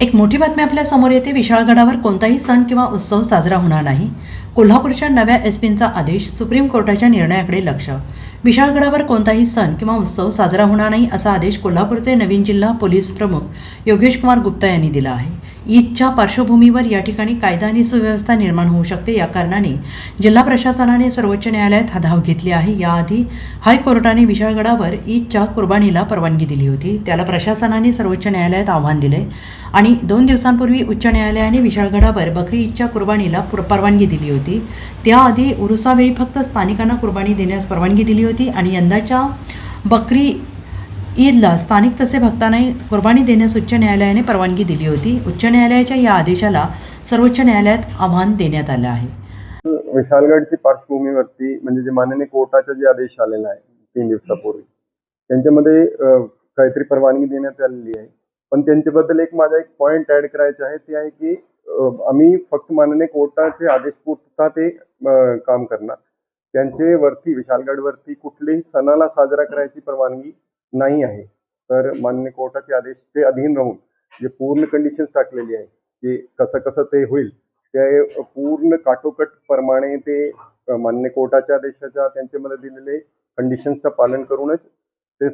एक मोठी बातमी आपल्यासमोर येते. विशाळगडावर कोणताही सण किंवा उत्सव साजरा होणार नाही. कोल्हापूरच्या नव्या एस पींचा आदेश सुप्रीम कोर्टाच्या निर्णयाकडे लक्ष. विशाळगडावर कोणताही सण किंवा उत्सव साजरा होणार नाही असा आदेश कोल्हापूरचे नवीन जिल्हा पोलीस प्रमुख योगेश कुमार गुप्ता यांनी दिला आहे. ईदच्या पार्श्वभूमीवर या ठिकाणी कायदा आणि सुव्यवस्था निर्माण होऊ शकते. या कारणाने जिल्हा प्रशासनाने सर्वोच्च न्यायालयात हा धाव घेतली आहे. याआधी हायकोर्टाने विशाळगडावर ईदच्या कुर्बानीला परवानगी दिली होती. त्याला प्रशासनाने सर्वोच्च न्यायालयात आव्हान दिले आणि दोन दिवसांपूर्वी उच्च न्यायालयाने विशाळगडावर बकरी ईदच्या कुर्बानीला पुर- परवानगी दिली होती. त्याआधी उरुसावेळी फक्त स्थानिकांना कुर्बानी देण्यास परवानगी दिली होती आणि यंदाच्या बकरी ईदला स्थानिक तसे भक्तांनाही कुर्बानी देण्यास उच्च न्यायालयाने परवानगी दिली होती. उच्च न्यायालयाच्या या आदेशाला सर्वोच्च न्यायालयात आव्हान देण्यात आलं आहे. विशालगडची पार्श्वभूमीवरती म्हणजे जे माननीय कोर्टाचा जे आदेश आलेला आहे तीन दिवसापूर्वी त्यांच्यामध्ये काहीतरी परवानगी देण्यात आलेली आहे. पण त्यांच्याबद्दल एक माझा एक पॉईंट ऍड करायचा आहे. ते आहे की आम्ही फक्त माननीय कोर्टाचे आदेश पुरता ते काम करणार? त्यांचे वरती विशालगडवरती कुठलेही सणाला साजरा करायची परवानगी नाही आहे. तर मान्य कोर्टाचे आदेशचे अधीन राहून जे पूर्ण कंडिशन्स टाकलेली आहे की कसं कसं ते होईल ते पूर्ण काटोकट प्रमाणे ते मान्य कोर्टाच्या आदेशाच्या त्यांच्यामध्ये दिलेले कंडिशन्सचं पालन करूनच ते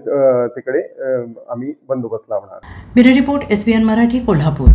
तिकडे आम्ही बंदोबस्त लावणार. Bureau report S B N Marathi Kolhapur.